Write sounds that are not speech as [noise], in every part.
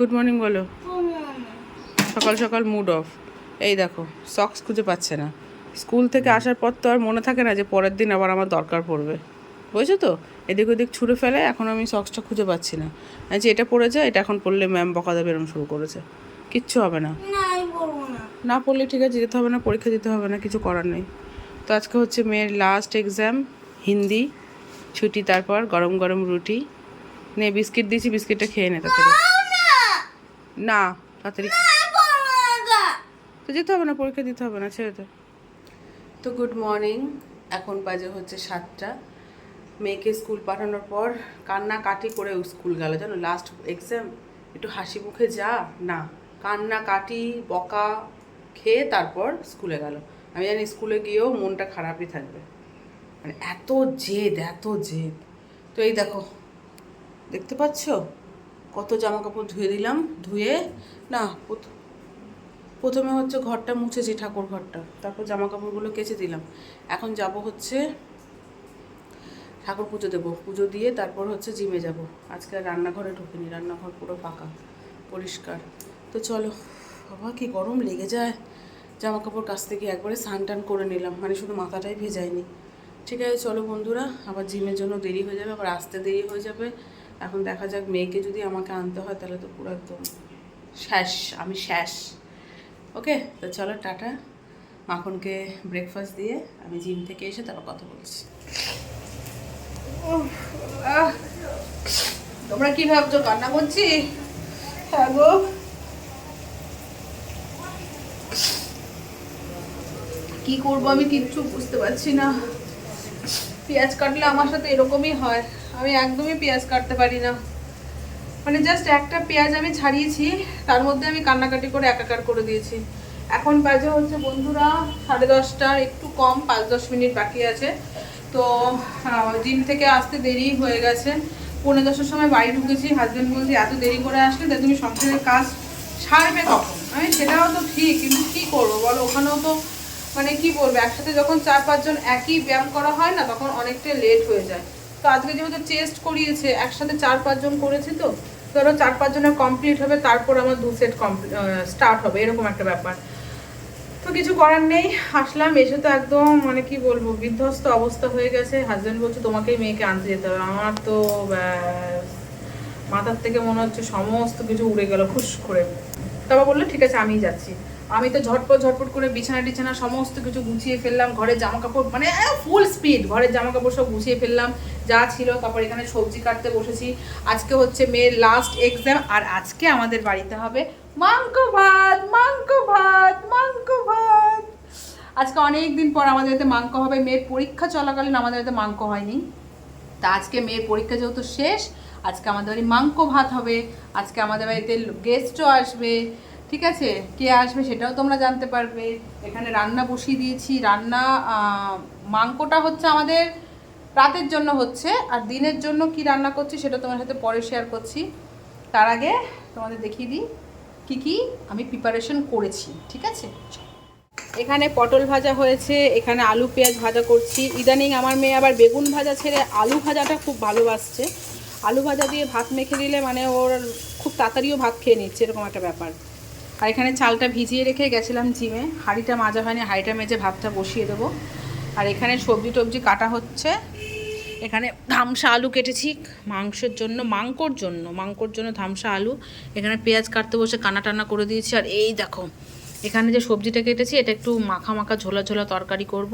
Good morning বলো। সকাল সকাল মুড অফ এই দেখো সক্স খুঁজে পাচ্ছে না। স্কুল থেকে আসার পর তো আর মনে থাকে না যে পরের দিন আবার আমার দরকার পড়বে। বুঝছ তো? এদিক ওদিক ছুঁড়ে ফেলে এখন আমি সক্সটা খুঁজে পাচ্ছি না। যে এটা পড়ে যায় এটা এখন পড়লে ম্যাম বকা দেবে এরকম শুরু করেছে। কিচ্ছু হবে না। না না। না পড়লে ঠিক আছে যেতে হবে না পরীক্ষা দিতে হবে না কিছু করার নেই। তো আজকে হচ্ছে মেয়ের লাস্ট এক্সাম হিন্দি ছুটি তারপর গরম গরম রুটি। নে বিস্কিট দিয়েছি বিস্কিটটা খেয়ে নে তাড়াতাড়ি। না তাড়াতাড়ি। তো যেতে হবে না পরীক্ষা দিতে হবে না ছেড়ে দে। তো গুড মর্নিং এখন বাজে হচ্ছে সাতটা। মেয়েকে স্কুল পাঠানোর পর কান্না কাটি করে স্কুল গেল। জানো লাস্ট এক্সাম একটু হাসি মুখে যা না। কান্না কাটি বকা খেয়ে তারপর স্কুলে গেল। আমি জানি স্কুলে গিয়েও মনটা খারাপই থাকবে। মানে এত জেদ এত জেদ। তো এই দেখো দেখতে পাচ্ছ? কত জামা কাপড় ধুয়ে দিলাম, ধুয়ে, না, প্রথ- প্রথমে হচ্ছে ঘরটা মুছেছি, ঠাকুর ঘরটা। তারপর জামা কাপড়গুলো কেচে দিলাম। এখন যাব হচ্ছে ঠাকুর পুজো দেবো। পুজো দিয়ে তারপর হচ্ছে জিমে যাব। আজকে রান্নাঘরে ঢুকিনি, রান্নাঘর পুরো ফাঁকা, পরিষ্কার। তো চলো, বাবা, কি গরম লেগে যায়। জামা কাপড় কাছ থেকে একবারে স্নান টান করে নিলাম মানে শুধু মাথাটাই ভেজায়নি। ঠিক আছে, চলো বন্ধুরা, আবার জিমের জন্য দেরি হয়ে যাবে, আবার আসতে দেরি হয়ে যাবে। এখন দেখা যাক মেয়েকে যদি আমাকে আনতে হয় তাহলে তো পুরো একদম শেষ, আমি শেষ। ওকে তো চলো টাটা। মাখনকে ব্রেকফাস্ট দিয়ে আমি জিম থেকে এসে তারপর কথা বলছি। তোমরা কি ভাবছ, কান্না করছি? হ্যাঁ কি করব আমি কিচ্ছু বুঝতে পারছি না। পেঁয়াজ কাটলে আমার সাথে এরকমই হয়। আমি একদমই পেঁয়াজ কাটতে পারি না। মানে জাস্ট একটা পেঁয়াজ আমি ছাড়িয়েছি, তার মধ্যে আমি কান্নাকাটি করে একাকার করে দিয়েছি। এখন বাজে হচ্ছে বন্ধুরা সাড়ে দশটার একটু কম, পাঁচ দশ মিনিট বাকি আছে। তো জিম থেকে আসতে দেরি হয়ে গেছে। পৌনে দশের সময় বাড়ি ঢুকেছি। হাজব্যান্ড বলছি, এত দেরি করে আসলে তাই তুমি সংসারের কাজ সারবে কখন? আমি, সেটাও তো ঠিক, কিন্তু কী করব বলো? ওখানেও তো মানে কি বলব, একসাথে যখন চার পাঁচজন একই ব্যায়াম করা হয় না, তখন অনেকটা লেট হয়ে যায়। তো আজকে যেহেতু চেস্ট করিয়েছে, একসাথে চার পাঁচজন করেছি তো, ধরো চার পাঁচজনের কমপ্লিট হবে, তারপর আমার দু সেট স্টার্ট হবে, এরকম একটা ব্যাপার। তো কিছু করার নেই, আসলাম, এসে তো একদম মানে কি বলব, বিধ্বস্ত অবস্থা হয়ে গেছে। হাজব্যান্ড বলছে, তোমাকেই মেয়েকে আনতে যেতে হবে। আমার তো মাথার থেকে মনে হচ্ছে সমস্ত কিছু উড়ে গেল, খুশ করে। তারপর বলল, ঠিক আছে, আমিই যাচ্ছি। আমি তো ঝটপট ঝটপট করে বিছানা টিছানা সমস্ত কিছু গুছিয়ে ফেললাম, ঘরের জামা কাপড় মানে ফুল স্পিড ঘরের জামা কাপড় সব গুছিয়ে ফেললাম, যা ছিল, তারপর এখানে সবজি কাটতে বসেছি। আজকে হচ্ছে মেয়ের লাস্ট এক্সাম আর আজকে আমাদের বাড়িতে হবে মাংক ভাত মাংক ভাত মাংক ভাত। আজকে অনেক দিন পর আমাদের এতে মাংক হবে, মেয়ের পরীক্ষা চলাকালীন আমাদের এতে মাংক হয়নি। তা আজকে মেয়ের পরীক্ষা যেহেতু শেষ, আজকে আমাদের বাড়ি মাংক ভাত হবে, আজকে আমাদের বাড়িতে গেস্টও আসবে। ঠিক আছে? কে আসবে সেটাও তোমরা জানতে পারবে। এখানে রান্না বসিয়ে দিয়েছি। রান্না মাংকটা হচ্ছে আমাদের রাতের জন্য হচ্ছে, আর দিনের জন্য কি রান্না করছি সেটা তোমার সাথে পরে শেয়ার করছি। তার আগে তোমাদের দেখিয়ে দিই কি কি আমি প্রিপারেশন করেছি, ঠিক আছে? এখানে পটল ভাজা হয়েছে, এখানে আলু পেঁয়াজ ভাজা করছি। ইদানিং আমার মেয়ে আবার বেগুন ভাজা ছেড়ে আলু ভাজাটা খুব ভালোবাসছে। আলু ভাজা দিয়ে ভাত মেখে দিলে মানে ওর খুব তাড়াতাড়িও ভাত খেয়ে নিচ্ছে, এরকম একটা ব্যাপার। আর এখানে চালটা ভিজিয়ে রেখে গেছিলাম জিমে। হাঁড়িটা মাজা হয়নি, হাঁড়িটা মেজে ভাতটা বসিয়ে দেবো। আর এখানে সবজি টবজি কাটা হচ্ছে। এখানে ধামসা আলু কেটেছি মাংসের জন্য, মাংকর জন্য মাংকর জন্য ধামসা আলু। এখানে পেঁয়াজ কাটতে বসে কানা টানা করে দিয়েছি। আর এই দেখো, এখানে যে সবজিটা কেটেছি, এটা একটু মাখা মাখা ঝোলা ঝোলা তরকারি করব।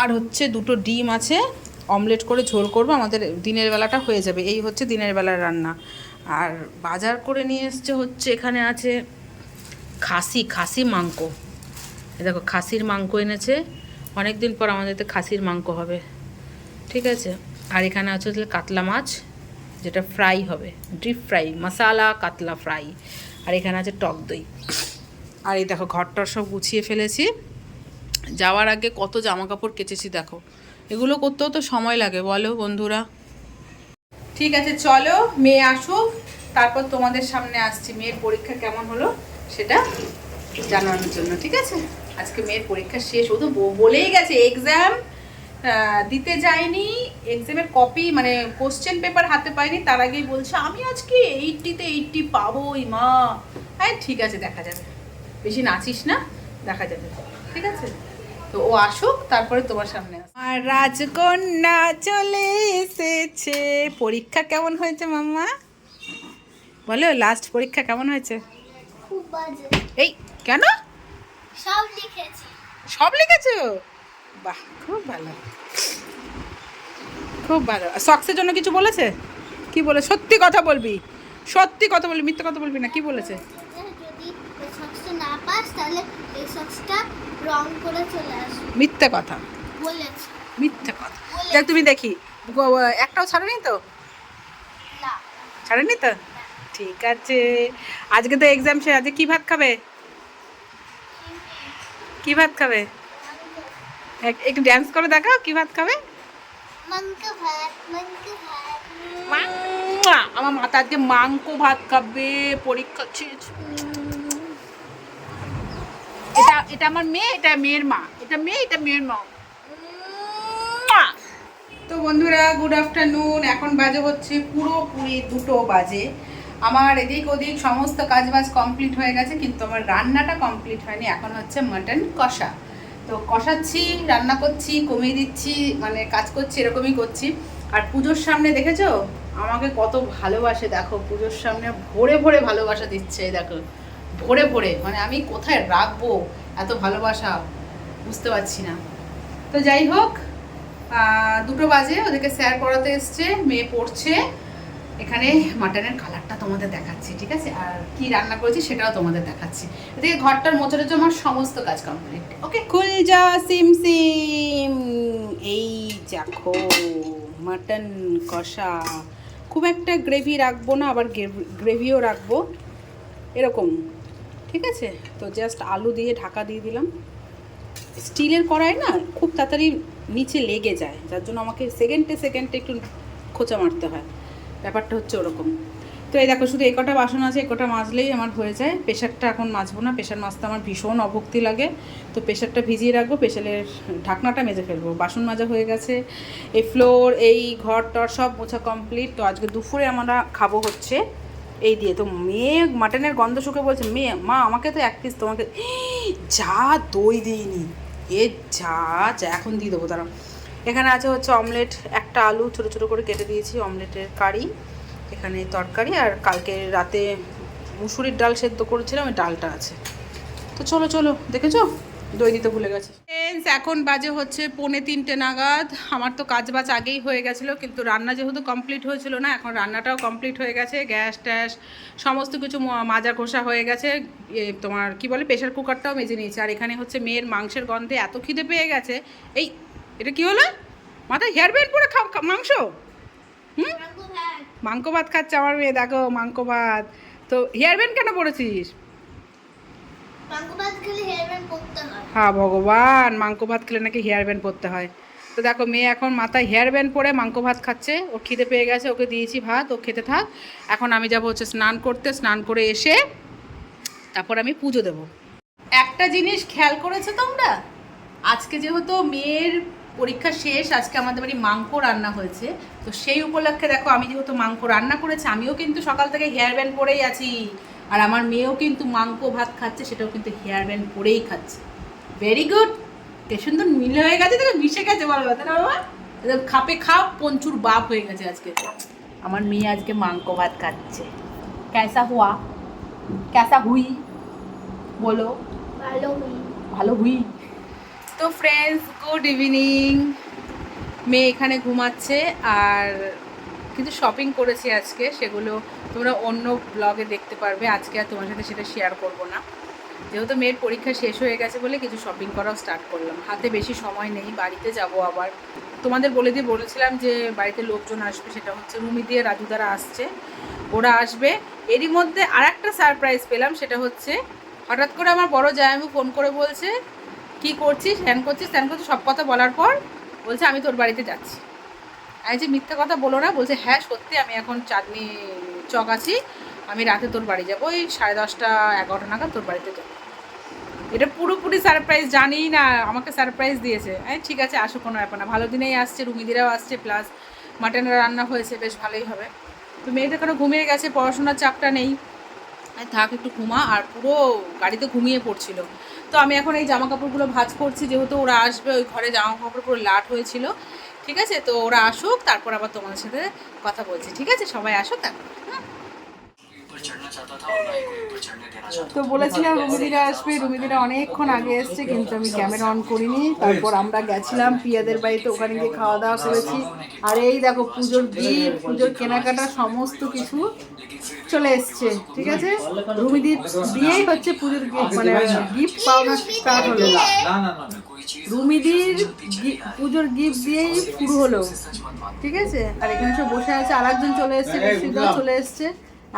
আর হচ্ছে দুটো ডিম আছে, অমলেট করে ঝোল করব। আমাদের দিনের বেলাটা হয়ে যাবে, এই হচ্ছে দিনের বেলার রান্না। আর বাজার করে নিয়ে এসছে হচ্ছে, এখানে আছে খাসি খাসি মাংক দেখো, খাসির মাংক এনেছে। অনেক দিন পর আমাদের তো খাসির মাংক হবে। ঠিক আছে? আর এখানে আছে হচ্ছে কাতলা মাছ, যেটা ফ্রাই হবে। ডিপ ফ্রাই মশালা, কাতলা ফ্রাই। আর এখানে আছে টক দই। আর এই দেখো, ঘরটার সব গুছিয়ে ফেলেছি। যাওয়ার আগে কত জামা কাপড় কেচেছি দেখো। এগুলো করতেও তো সময় লাগে, বলো বন্ধুরা। ঠিক আছে, চলো, মেয়ে আসুক। তারপর তোমাদের সামনে আসছি। মেয়ের পরীক্ষা কেমন হলো? সেটা জানানোর জন্য, ঠিক আছে? আজকে মেয়ের পরীক্ষা শেষ, ও তো বলেই গেছে এক্সাম দিতে যায়নি এক্সামের কপি মানে কোশ্চেন পেপার হাতে পাইনি তার আগেই বলছে, আমি আজকে এইটটিতে এইটটি পাবোই, মা। হ্যাঁ ঠিক আছে, দেখা যাবে বেশি নাচিস না, দেখা যাবে। ঠিক আছে? তো ও আসুক, তারপরে তোমার সামনে আর রাজকন্যা চলে এসেছে। পরীক্ষা কেমন হয়েছে, মাম্মা? বলো লাস্ট পরীক্ষা কেমন হয়েছে? বাজে। এই কেন? সব লিখেছি। সব লিখেছো? বাহ খুব ভালো। খুব ভালো। সক্সের জন্য কিছু বলেছে? কি বলে? সত্যি কথা বলবি। সত্যি কথা বলবি মিথ্যে কথা বলবি না কি বলেছে? যদি না পাস তাহলে এই সক্সটা রং করে চলে আসবে মিথ্যে কথা। বলেছে। মিথ্যে কথা। দেখ তুমি দেখি। একটাও ছাড়েনি তো? না। ছাড়েনি তো? ঠিক আছে। আজকে তো এক্সাম শেষ। আজকে কি ভাত খাবে? কি ভাত খাবে? একটু ড্যান্স করে দেখাও কি ভাত খাবে। আমার মাথা আজকে মাংস ভাত খাবে। পরীক্ষা এটা এটা আমার মেয়ে এটা মেয়ের মা। এটা মেয়ে এটা মেয়ের মা! তো বন্ধুরা গুড আফটারনুন এখন বাজে হচ্ছে পুরোপুরি দুটো বাজে। আমার এদিক ওদিক সমস্ত কাজ বাজ কমপ্লিট হয়ে গেছে, কিন্তু আমার রান্নাটা কমপ্লিট হয়নি। এখন হচ্ছে মাটন কষা। তো কষাচ্ছি, রান্না করছি, কমিয়ে দিচ্ছি মানে কাজ করছি, এরকমই করছি। আর পুজোর সামনে দেখেছ? আমাকে কত ভালোবাসে, দেখো। পুজোর সামনে ভরে ভরে ভালোবাসা দিচ্ছে, দেখো। ভরে ভরে। মানে আমি কোথায় রাখব এত ভালোবাসা? বুঝতে পারছি না। তো যাই হোক দুটো বাজে, ওদেরকে স্যার পড়াতে এসছে, মেয়ে পড়ছে। এখানে মাটনের কালারটা তোমাদের দেখাচ্ছি, ঠিক আছে? আর কি রান্না করেছি সেটাও তোমাদের দেখাচ্ছি। এদিকে ঘরটার মোচড়ের জন্য আমার সমস্ত কাজ কমপ্লিট ওকে খুল যা সিম সিম। এই দেখো, মাটন কষা। খুব একটা গ্রেভি রাখব না, আবার গ্রেভিও রাখব। এরকম, ঠিক আছে? তো জাস্ট আলু দিয়ে ঢাকা দিয়ে দিলাম। স্টিলের কড়াই না খুব তাড়াতাড়ি নিচে লেগে যায়, যার জন্য আমাকে সেকেন্ডে সেকেন্ডে একটু খোঁচা মারতে হয়। ব্যাপারটা হচ্ছে ওরকম। তো এই দেখো, শুধু এই কটা বাসন আছে এই কটা মাজলেই আমার হয়ে যায়। প্রেশারটা এখন মাজবো না, প্রেশার মাজতে আমার ভীষণ অভক্তি লাগে। তো প্রেশারটা ভিজিয়ে রাখব, প্রেশারের ঢাকনাটা মেজে ফেলব। বাসন মাজা হয়ে গেছে এই ফ্লোর এই ঘর টর সব মোছা কমপ্লিট তো আজকে দুপুরে আমরা খাব হচ্ছে এই দিয়ে। তো মেয়ে মাটনের গন্ধ শুকে বলছে, মেয়ে, মা, আমাকে তো এক পিস তোমাকে [gasps] যা দই দিইনি। এ যা যা, এখন দিয়ে দেবো তারা এখানে আছে হচ্ছে অমলেট একটা আলু ছোটো ছোটো করে কেটে দিয়েছি অমলেটের কারি এখানে তরকারি আর কালকে রাতে মুসুরির ডাল সেদ্ধ করেছিলাম ওই ডালটা আছে। তো চলো চলো দেখেছ? দই দিতে ভুলে গেছে। Friends, এখন বাজে হচ্ছে পৌনে তিনটে নাগাদ। আমার তো কাজ বাজ আগেই হয়ে গেছিল কিন্তু রান্না যেহেতু কমপ্লিট হয়েছিল না এখন রান্নাটাও কমপ্লিট হয়ে গেছে গ্যাস ট্যাস সমস্ত কিছু মাজা ঘষা হয়ে গেছে। তোমার কি বলে প্রেশার কুকারটাও মেজে নিয়েছে। আর এখানে হচ্ছে মেয়ের মাংসের গন্ধে এত খিদে পেয়ে গেছে এই এটা কি হলো? মাথায় হেয়ার ব্যান্ড পরে খাও মাংস? হুম? মনকে ভাত মাংস ভাত খাচ্ছে আমার মেয়ে দেখো মাংস ভাত। তো হেয়ার ব্যান্ড কেন করতে হয়। ভগবান মাংস ভাত খেলে নাকি হেয়ার ব্যান্ড পরতে হয়। তো দেখো মেয়ে এখন মাথায় হেয়ার ব্যান্ড পরে মাংস ভাত খাচ্ছে। ও খিদে পেয়ে গেছে ওকে দিয়েছি ভাত ও খেতে থাক। এখন আমি যাব হচ্ছে স্নান করতে স্নান করে এসে তারপর আমি পুজো দেব। একটা জিনিস খেয়াল করেছ তোমরা? আজকে যেহেতু মেয়ের পরীক্ষা শেষ আজকে আমাদের বাড়ি মাংস রান্না হয়েছে। তো সেই উপলক্ষে দেখো আমি যেহেতু মাংস রান্না করেছি আমিও কিন্তু সকাল থেকে হেয়ার ব্যান্ড পরেই আছি। আর আমার মেয়েও কিন্তু মাংস ভাত খাচ্ছে সেটাও কিন্তু হেয়ার ব্যান্ড পরেই খাচ্ছে। ভেরি গুড কে সুন্দর মিলে হয়ে গেছে তো মিশে গেছে বলো তাই না বাবা? খাপে খাপ পঞ্চুর বাপ হয়ে গেছে আজকে। আমার মেয়ে আজকে মাংস ভাত খাচ্ছে। ক্যাসা হুয়া? ক্যাসা হুই? বলো। ভালো হই। ভালো হুই? তো ফ্রেন্ডস গুড ইভিনিং মেয়ে এখানে ঘুমাচ্ছে আর কিছু শপিং করেছি আজকে, সেগুলো তোমরা অন্য ব্লগে দেখতে পারবে। আজকে আর তোমার সাথে সেটা শেয়ার করব না। যেহেতু মেয়ের পরীক্ষা শেষ হয়ে গেছে বলে কিছু শপিং করাও স্টার্ট করলাম। হাতে বেশি সময় নেই, বাড়িতে যাব আবার। তোমাদের বলে দিয়ে বলেছিলাম যে বাড়িতে লোকজন আসবে, সেটা হচ্ছে রুমি দিয়ে রাজু দ্বারা আসছে। ওরা আসবে। এরই মধ্যে আর একটা সারপ্রাইজ পেলাম, সেটা হচ্ছে হঠাৎ করে আমার বড় জায়ামু ফোন করে বলছে কি করছিস? হ্যান করছিস? ত্যান করছিস? সব কথা বলার পর বলছে, আমি তোর বাড়িতে যাচ্ছি। আমি যে মিথ্যা কথা বলো না, বলছে হ্যাঁ সত্যি আমি এখন চাঁদনি চক আছি। আমি রাতে তোর বাড়ি যাব। ওই সাড়ে দশটা, এগারোটা নাগাদ তোর বাড়িতে যাব। এটা পুরোপুরি সারপ্রাইজ জানিই না, আমাকে সারপ্রাইজ দিয়েছে। হ্যাঁ ঠিক আছে, আসো, কোনো ব্যাপার না। ভালো দিনেই আসছে, রুমিদিরাও আসছে প্লাস মাটনের রান্না হয়েছে, বেশ ভালোই হবে। তো মেয়েটা কোনো ঘুমিয়ে গেছে, পড়াশোনার চাপটা নেই। থাক, একটু ঘুমা, আর পুরো গাড়িতে ঘুমিয়ে পড়ছিল। তো আমি এখন এই জামা কাপড়গুলো ভাজ করছি, যেহেতু ওরা আসবে, ওই ঘরে জামা কাপড় পুরো লাট হয়েছিল। ঠিক আছে? তো ওরা আসুক, তারপর আবার তোমাদের সাথে কথা বলছি। ঠিক আছে? সবাই আসুক তারপর হ্যাঁ? তো বলেছিলাম, রুমিদিরা আসবে। রুমিদিরা অনেকক্ষণ আগে এসছে, কিন্তু আমি ক্যামেরা অন করিনি। তারপর আমরা গেছিলাম, পিয়াদের বাড়িতে ওখানে গিয়ে খাওয়া দাওয়া করেছি। আর এই দেখো, পুজোর গিফট পুজোর কেনাকাটা, সমস্ত কিছু চলে এসছে ঠিক আছে রুমিদির দিয়েই হচ্ছে পুজোর মানে গিফট পাওনা স্টার্ট হলো। রুমিদির পুজোর গিফট দিয়েই শুরু হলো ঠিক আছে আর এখানে সব বসে আছে আর একজন চলে এসছে বিশ্বজিৎ চলে এসছে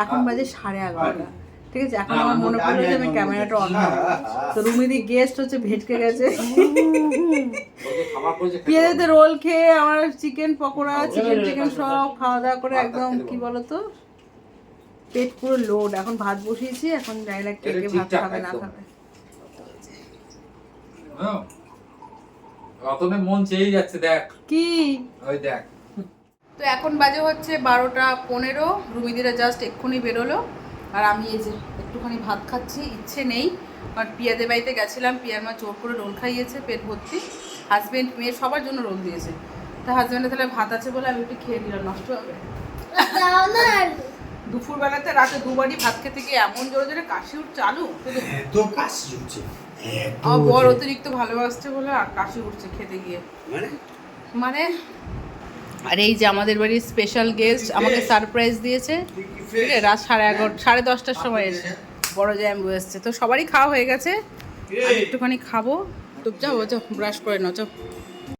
এখন বাজে সাড়ে এগারোটা ঠিক আছে এখন আমার মনে পড়ল যে আমি ক্যামেরাটা অন তো রুমিদি গেস্ট হচ্ছে ভেটকে গেছে। পিয়াজেতে রোল খেয়ে আমার চিকেন পকোড়া চিকেন চিকেন সব খাওয়া দাওয়া করে একদম কি বলতো পেট পুরো লোড এখন ভাত বসিয়েছি এখন জানি না কে কে ভাত খাবে না খাবে। হ্যাঁ। রতনের মন চেয়েই যাচ্ছে দেখ। কি? ওই দেখ। তো এখন বাজে হচ্ছে বারোটা পনেরো রুমিদিরা জাস্ট এক্ষুনি বেরোলো আর আমি এই যে একটুখানি ভাত খাচ্ছি ইচ্ছে নেই কারণ পিয়াদের বাড়িতে গেছিলাম পিয়ার মা জোর করে রোল খাইয়েছে পেট ভর্তি। হাজব্যান্ড মেয়ে সবার জন্য রোল দিয়েছে। তা হাজব্যান্ডে তাহলে ভাত আছে বলে আমি একটু খেয়ে দিলাম নষ্ট হবে? আর দুপুরবেলাতে রাতে দুবারই ভাত খেতে গিয়ে এমন জোরে জোরে কাশি উঠ চালু? এত কাশি উঠছে বর অতিরিক্ত ভালোবাসছে বলে আর কাশি উঠছে খেতে গিয়ে। মানে? মানে? আর এই যে আমাদের বাড়ির স্পেশাল গেস্ট আমাকে সারপ্রাইজ দিয়েছে। রাত সাড়ে এগারো সাড়ে দশটার সময় এসে বড় জ্যাম্বু এসছে তো সবারই খাওয়া হয়ে গেছে। একটুখানি খাব। যাও যাও ব্রাশ করে নাও যাও।